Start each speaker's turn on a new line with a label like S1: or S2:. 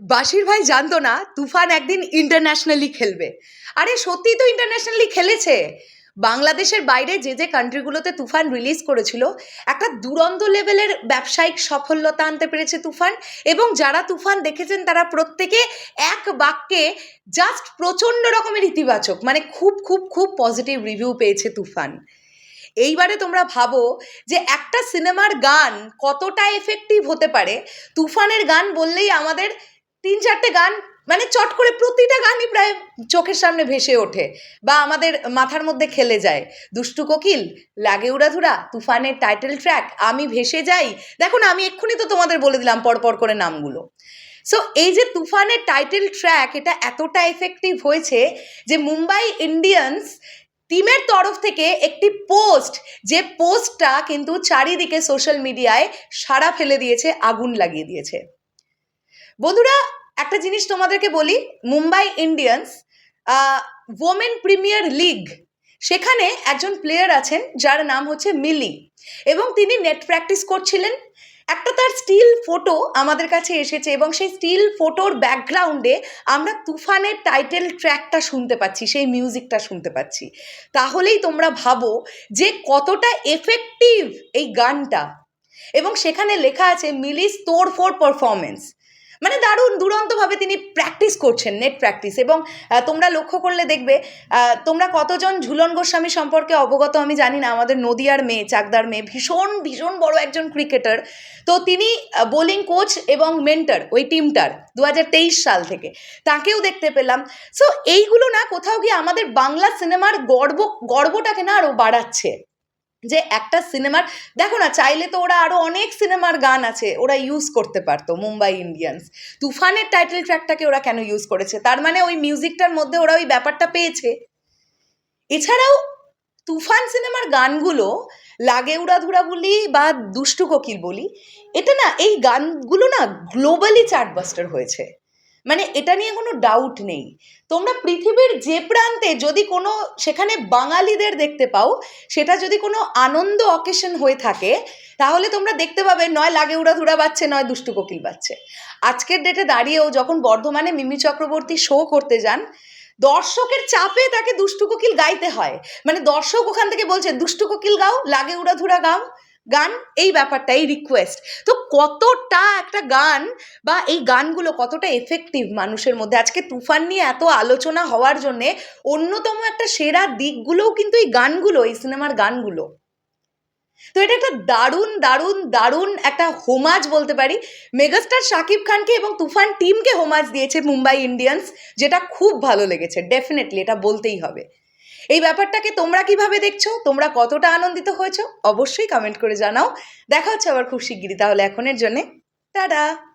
S1: বাসির ভাই জানতো না, তুফান একদিন ইন্টারন্যাশনালি খেলবে। আরে, সত্যিই তো ইন্টারন্যাশনালি খেলেছে। বাংলাদেশের বাইরে যে যে কান্ট্রিগুলোতে তুফান রিলিজ করেছিল, একটা দুরন্ত লেভেলের ব্যবসায়িক সফলতা আনতে পেরেছে তুফান, এবং যারা তুফান দেখেছেন তারা প্রত্যেকে এক বাক্যে জাস্ট প্রচণ্ড রকমের ইতিবাচক মানে খুব খুব খুব পজিটিভ রিভিউ পেয়েছে তুফান। এইবারে তোমরা ভাবো যে একটা সিনেমার গান কতটা এফেক্টিভ হতে পারে? তুফানের গান বললেই আমাদের তিন চারটে গান মানে চট করে প্রতিটা গানই প্রায় চোখের সামনে ভেসে ওঠে বা আমাদের মাথার মধ্যে খেলে যায়। দুষ্টু কোকিল, লাগে উড়াধুরা, তুফানের টাইটেল ট্র্যাক আমি ভেসে যাই। দেখো না, আমি এক্ষুনি তো তোমাদের বলে দিলাম পরপর করে নামগুলো। সো এই যে তুফানের টাইটেল ট্র্যাক এটা এতটা এফেক্টিভ হয়েছে যে মুম্বাই ইন্ডিয়ান্স টিমের তরফ থেকে একটি পোস্ট যে পোস্টটা কিন্তু চারিদিকে সোশ্যাল মিডিয়ায় সারা ফেলে দিয়েছে, আগুন লাগিয়ে দিয়েছে। বন্ধুরা, একটা জিনিস তোমাদেরকে বলি, Mumbai Indians women premier league সেখানে একজন প্লেয়ার আছেন, যার নাম হচ্ছে মিলি। এবং তিনি নেট প্র্যাকটিস করছিলেন। একটা তার স্টিল ফটো আমাদের কাছে এসেছে এবং সেই স্টিল ফটোর ব্যাকগ্রাউন্ডে আমরা তুফানের টাইটেল ট্র্যাকটা শুনতে পাচ্ছি, সেই মিউজিকটা শুনতে পাচ্ছি। তাহলেই তোমরা ভাবো যে কতটা এফেক্টিভ এই গানটা। এবং সেখানে লেখা আছে তোর ফোর পারফরমেন্স মানে দারুণ দুরন্তভাবে তিনি প্র্যাকটিস করছেন নেট প্র্যাকটিস এবং তোমরা লক্ষ্য করলে দেখবে তোমরা কতজন ঝুলন গোস্বামী সম্পর্কে অবগত আমি জানি না, আমাদের নদিয়ার মেয়ে, চাকদার মেয়ে, ভীষণ ভীষণ বড় একজন ক্রিকেটার তো তিনি বোলিং কোচ এবং মেন্টার ওই টিমটার দু হাজার তেইশ সাল থেকে। তাকেও দেখতে পেলাম। সো এইগুলো না কোথাও গিয়ে আমাদের বাংলা সিনেমার গর্ব, গর্বটাকে না আরও বাড়াচ্ছে। যে একটা সিনেমার, দেখো না, চাইলে তো ওরা আরও অনেক সিনেমার গান আছে, ওরা ইউজ করতে পারতো, মুম্বাই ইন্ডিয়ান্স। তুফানের টাইটেল ট্র্যাকটাকে ওরা কেন ইউজ করেছে? তার মানে ওই মিউজিকটার মধ্যে ওরা ওই ব্যাপারটা পেয়েছে। এছাড়াও, তুফান সিনেমার গানগুলো, লাগে উড়াধুরা বলি বা দুষ্টু কোকিল বলি, এটা না, এই গানগুলো না গ্লোবালি চার্টবাস্টার হয়েছে। মানে এটা নিয়ে কোনো ডাউট নেই। তোমরা পৃথিবীর যে প্রান্তে যদি কোনো, সেখানে বাঙালিদের দেখতে পাও, সেটা যদি কোনো আনন্দ অকেশন হয়ে থাকে, তাহলে তোমরা দেখতে পাবে নয় লাগে উড়াধুরা বাচ্ছে, নয় দুষ্টু কোকিল বাচ্ছে। আজকের ডেটে দাঁড়িয়েও যখন বর্ধমানে মিমি চক্রবর্তী শো করতে যান, দর্শকের চাপে তাকে দুষ্টু কোকিল গাইতে হয়। মানে দর্শক ওখান থেকে বলছে দুষ্টু কোকিল গাও, লাগে উড়াধুরা গাও। গান, এই ব্যাপারটা এই রিকোয়েস্ট তো কতটা একটা গান বা এই গানগুলো কতটা এফেক্টিভ মানুষের মধ্যে? আজকে তুফান নিয়ে এত আলোচনা হওয়ার জন্যে অন্যতম একটা সেরা দিকগুলোও কিন্তু এই গানগুলো, এই সিনেমার গানগুলো। তো এটা একটা দারুণ দারুণ দারুণ একটা হোমাজ বলতে পারি। মেগাস্টার শাকিব খানকে এবং তুফান টিমকে হোমাজ দিয়েছে মুম্বাই ইন্ডিয়ান্স, যেটা খুব ভালো লেগেছে। ডেফিনেটলি এটা বলতেই হবে। এই ব্যাপারটাকে তোমরা কীভাবে দেখছ? তোমরা কতটা আনন্দিত হয়েছো? অবশ্যই কমেন্ট করে জানাও। দেখা হচ্ছে আবার খুব শিগগিরই, তাহলে এখনের জন্যে। টাটা!